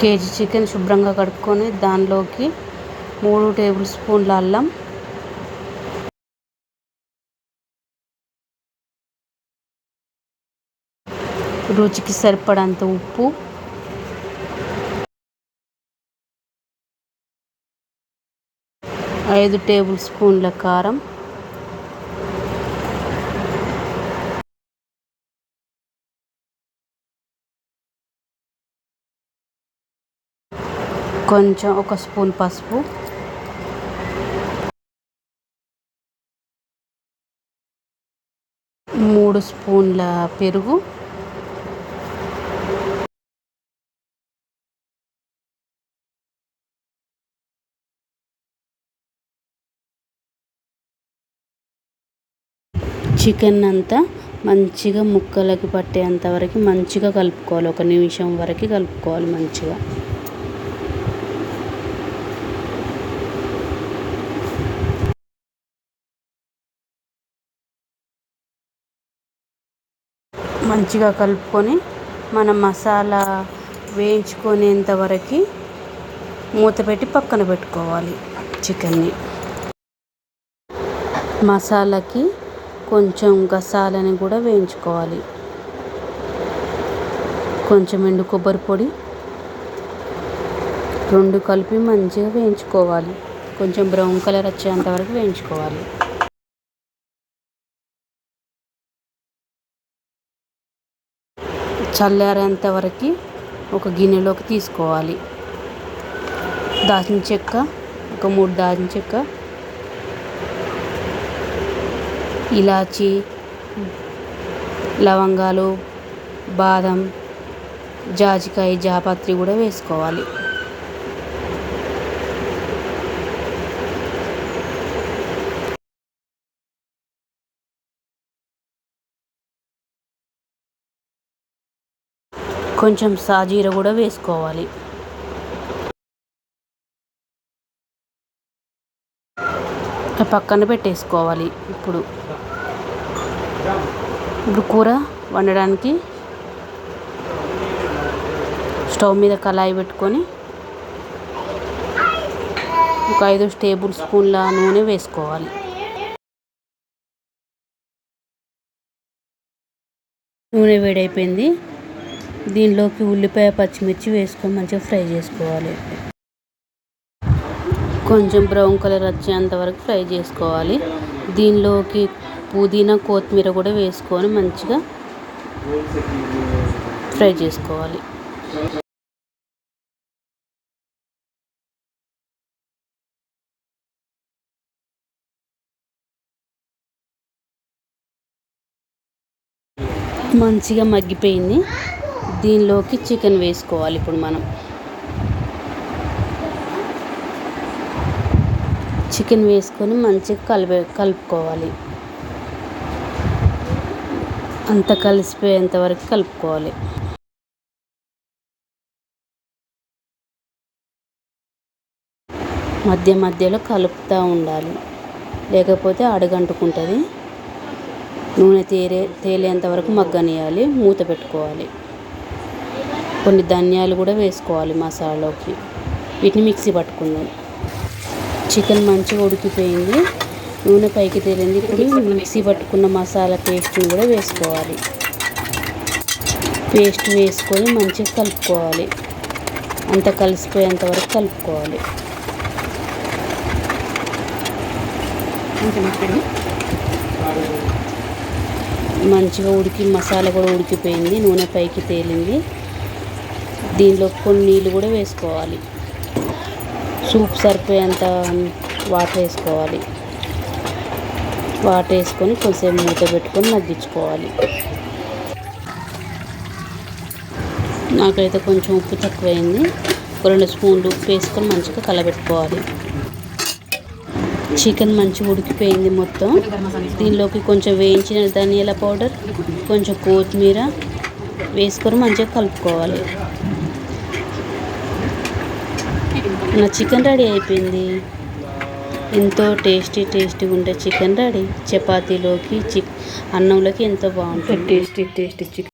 KG chicken శుభ్రంగా కడుక్కొని దానిలోకి మూడు టేబుల్ స్పూన్ల అల్లం. రుచికి సరిపడంత ఉప్పు. ఐదు టేబుల్ స్పూన్ల కారం. కొంచెం ఒక స్పూన్ పసుపు. మూడు స్పూన్ల పెరుగు. చికెన్ అంతా మంచిగా ముక్కలకి పట్టేంత వరకు మంచిగా కలుపుకోవాలి. ఒక నిమిషం వరకు కలుపుకోవాలి మంచిగా. మంచిగా కలుపుకొని మనం మసాలా వేయించుకునేంత వరకు మూత పెట్టి పక్కన పెట్టుకోవాలి చికెన్ని. మసాలాకి కొంచెం గసాలని కూడా వేయించుకోవాలి. కొంచెం ఎండు కొబ్బరి పొడి రెండు కలిపి మంచిగా వేయించుకోవాలి. కొంచెం బ్రౌన్ కలర్ వచ్చేంత వరకు వేయించుకోవాలి. చల్లారేంత వరకు ఒక గిన్నెలోకి తీసుకోవాలి. దాల్చిన చెక్క ఒక మూడు దాల్చిన చెక్క ఇలాచి లవంగాలు బాదం జాజికాయ జాపత్రి కూడా వేసుకోవాలి. కొంచెం సాజీర కూడా వేసుకోవాలి. పక్కన పెట్టేసుకోవాలి ఇప్పుడు. ఇప్పుడు కూర వండడానికి స్టవ్ మీద కళాయి పెట్టుకొని ఒక ఐదు టేబుల్ స్పూన్ల నూనె వేసుకోవాలి. నూనె వేడైపోయింది. దీనిలోకి ఉల్లిపాయ పచ్చిమిర్చి వేసుకొని మంచిగా ఫ్రై చేసుకోవాలి. కొంచెం బ్రౌన్ కలర్ వచ్చేంత వరకు ఫ్రై చేసుకోవాలి. దీనిలోకి పుదీనా కొత్తిమీర కూడా వేసుకొని మంచిగా ఫ్రై చేసుకోవాలి. మంచిగా మగ్గిపోయింది. దీనిలోకి చికెన్ వేసుకోవాలి ఇప్పుడు మనం. చికెన్ వేసుకొని మంచిగా కలిపే కలుపుకోవాలి. అంత కలిసిపోయేంత వరకు కలుపుకోవాలి. మధ్య మధ్యలో కలుపుతూ ఉండాలి. లేకపోతే అడుగంటుకుంటుంది. నూనె తేరే తేలేంత వరకు మగ్గనియాలి. మూత పెట్టుకోవాలి. కొన్ని ధనియాలు కూడా వేసుకోవాలి మసాలాలోకి. వీటిని మిక్సీ పట్టుకుందాం. చికెన్ మంచిగా ఉడికిపోయింది. నూనె పైకి తేలింది. ఇప్పుడు మిక్సీ పట్టుకున్న మసాలా పేస్ట్ని కూడా వేసుకోవాలి. పేస్ట్ వేసుకొని మంచిగా కలుపుకోవాలి. అంత కలిసిపోయేంత వరకు కలుపుకోవాలి. మంచిగా ఉడికి మసాలా కూడా ఉడికిపోయింది. నూనె పైకి తేలింది. దీనిలో కొన్ని నీళ్ళు కూడా వేసుకోవాలి. సూప్ సరిపోయేంత వాటర్ వేసుకోవాలి. వాటర్ వేసుకొని కొంచెం మూత పెట్టుకొని మగ్గించుకోవాలి. నాకైతే కొంచెం ఉప్పు తక్కువైంది. రెండు స్పూన్లు ఉప్పు వేసుకొని మంచిగా కలబెట్టుకోవాలి. చికెన్ మంచిగా ఉడికిపోయింది మొత్తం. దీనిలోకి కొంచెం వేయించిన ధనియాల పౌడర్ కొంచెం కొత్తిమీర వేసుకొని మంచిగా కలుపుకోవాలి. నా చికెన్ రెడీ అయిపోయింది. ఎంతో టేస్టీ టేస్టీగా ఉండే చికెన్ రెడీ. చపాతీలోకి చిక్ అన్నంలోకి ఎంతో బాగుంటుంది. Tasty tasty chicken